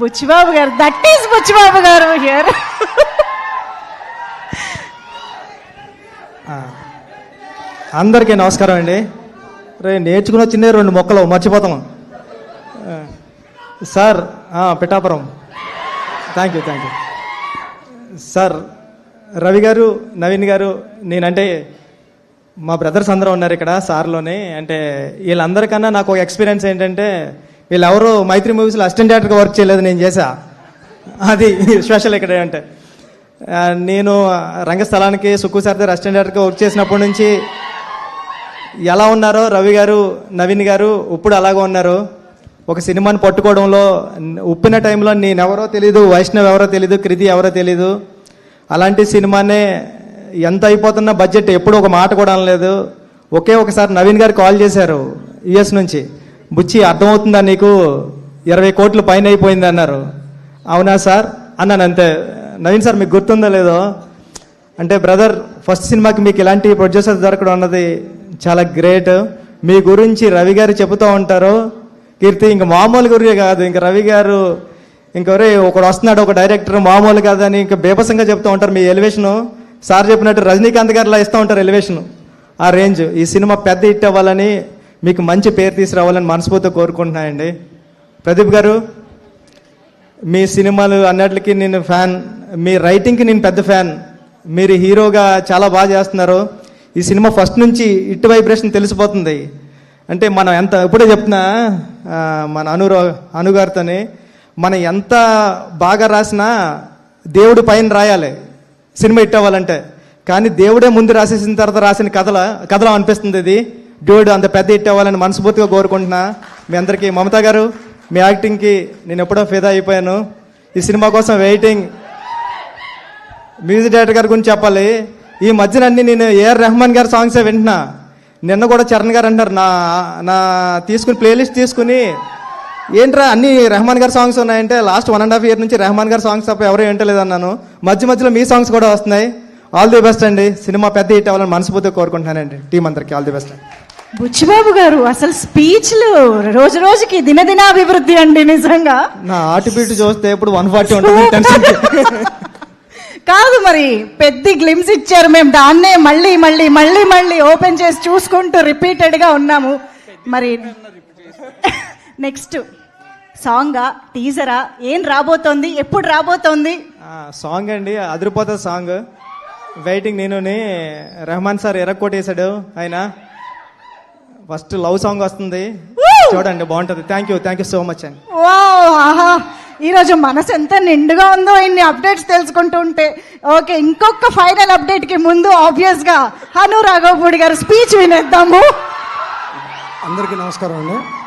బుచ్చిబాబు గారు that is Buchibabu గారు here అందరికీ నమస్కారం అండి. రే నేర్చుకున్న చిన్న రెండు మొక్కలు మర్చిపోతాము sir Pithapuram. Thank you thank you sir Ravi గారు నవీన్ గారు నేనంటే మా బ్రదర్స్ అందరూ ఉన్నారు ఇక్కడ సార్లోనే. అంటే వీళ్ళందరికన్నా నాకు ఒక ఎక్స్పీరియన్స్ ఏంటంటే వీళ్ళెవరూ మైత్రి మూవీస్లో అసిస్టెంట్ డైరెక్టర్గా వర్క్ చేయలేదు నేను చేశా. అది స్పెషల్ ఇక్కడ అంటే నేను రంగస్థలానికి సుక్కు సార్ దగ్గర అసిస్టెంట్ డైరెక్టర్గా వర్క్ చేసినప్పటి నుంచి ఎలా ఉన్నారో రవి గారు నవీన్ గారు ఇప్పుడు అలాగే ఉన్నారు. ఒక సినిమాని పట్టుకోవడంలో ఉప్పిన టైంలో నేనెవరో తెలీదు వైష్ణవ్ ఎవరో తెలీదు కృతి ఎవరో తెలీదు. అలాంటి సినిమానే ఎంత అయిపోతున్న బడ్జెట్ ఎప్పుడు ఒక మాట కూడా అనలేదు. ఒకే ఒకసారి నవీన్ గారు కాల్ చేశారు యుఎస్ నుంచి. బుచ్చి అర్థమవుతుందా నీకు? ఇరవై కోట్లు పైన అయిపోయింది అన్నారు. అవునా సార్? అన్నాను అంతే. నవీన్ సార్ మీకు గుర్తుందో లేదో? అంటే బ్రదర్ ఫస్ట్ సినిమాకి మీకు ఇలాంటి ప్రొడ్యూసర్ దొరకడం అన్నది చాలా గ్రేట్. మీ గురించి రవి గారు చెబుతూ ఉంటారు. కీర్తి ఇంక మామూలు గురి కాదు. ఇంక రవి గారు ఇంకెవరే ఒకడు వస్తున్నాడు ఒక డైరెక్టర్ మామూలు కాదని ఇంకా బేపసంగా చెప్తూ ఉంటారు మీ ఎలివేషను. సార్ చెప్పినట్టు రజనీకాంత్ గారిలా ఇస్తూ ఉంటారు ఎలివేషన్. ఆ రేంజ్. ఈ సినిమా పెద్ద హిట్ అవ్వాలని మీకు మంచి పేరు తీసుకురావాలని మనస్ఫూర్తిగా కోరుకుంటున్నానండి. ప్రదీప్ గారు మీ సినిమాలు అన్నిటికీ నేను ఫ్యాన్ మీ రైటింగ్కి నేను పెద్ద ఫ్యాన్. మీరు హీరోగా చాలా బాగా చేస్తున్నారు. ఈ సినిమా ఫస్ట్ నుంచి ఇటు వైబ్రేషన్ తెలిసిపోతుంది. అంటే మనం ఎంత ఇప్పుడే చెప్తున్నా మన అనురో అనుగారితోని మనం ఎంత బాగా రాసినా దేవుడు పైన రాయాలి సినిమా ఇట్టవ్వాలంటే అవ్వాలంటే. కానీ దేవుడే ముందు రాసేసిన తర్వాత రాసిన కథల కథలో అనిపిస్తుంది ఇది. డ్యూడ్ అంత పెద్ద హిట్ అవ్వాలని మనస్ఫూర్తిగా కోరుకుంటున్నా. మీ అందరికీ మమతా గారు మీ యాక్టింగ్కి నేను ఎప్పుడో ఫిదా అయిపోయాను. ఈ సినిమా కోసం వెయిటింగ్ మ్యూజిక్ డైరెక్టర్ గారి గురించి చెప్పాలి. ఈ మధ్యన అన్ని నేను ఏఆర్ రెహమాన్ గారి సాంగ్సే వింటున్నా. నిన్న కూడా చరణ్ గారు అంటారు నా నా తీసుకుని ప్లేలిస్ట్ తీసుకుని ఏంట్రా అన్ని రెహమాన్ గారి సాంగ్స్ ఉన్నాయంటే last one and half year నుంచి రెహమాన్ గారి సాంగ్స్ తప్ప ఎవరు వింటలేదు అన్నాను. మధ్య మధ్యలో మీ సాంగ్స్ కూడా వస్తున్నాయి. ఆల్ ది బెస్ట్ అండి. సినిమా పెద్ద హిట్ అవ్వాలని మనస్ఫూర్తిగా కోరుకుంటున్నానండి. టీం అందరికీ ఆల్ ది బెస్ట్ బుచ్చిబాబు గారు అసలు స్పీచ్లు రోజు రోజుకి దినదినాభివృద్ధి అండి నిజంగా. నా ఆర్టిబిట్ చూస్తే ఇప్పుడు వన్ ఫార్టీ ఉంటుంది టెన్షన్ కాదు మరి పెద్ద గ్లిమ్స్ ఇచ్చారు మేము దాన్నే మళ్ళీ మళ్ళీ మళ్ళీ మళ్ళీ ఓపెన్ చేసి చూసుకుంటూ రిపీటెడ్గా ఉన్నాము. మరి నెక్స్ట్ సాంగా టీజరా ఏం రాబోతోంది ఎప్పుడు రాబోతోంది? సాంగ్ అండి అదిరిపోతుంది సాంగ్. వెయిటింగ్ నేను రెహమాన్ సార్ ఎరక్కొట్టేశాడు ఆయన ఫస్ట్ లవ్ సాంగ్ వస్తుంది. చూడండి బాగుంటుంది. Thank you thank you so much అండి వా ఆహా. ఈరోజు మనసు ఎంత నిండుగా ఉందో ఇన్ని అప్డేట్స్ తెలుసుకుంటూ ఉంటే. ఓకే ఇంకొక ఫైనల్ అప్డేట్కి ముందు ఆబ్వియస్గా హను రాఘవపూడి గారు స్పీచ్ వినేద్దాము. అందరికీ నమస్కారం అండి.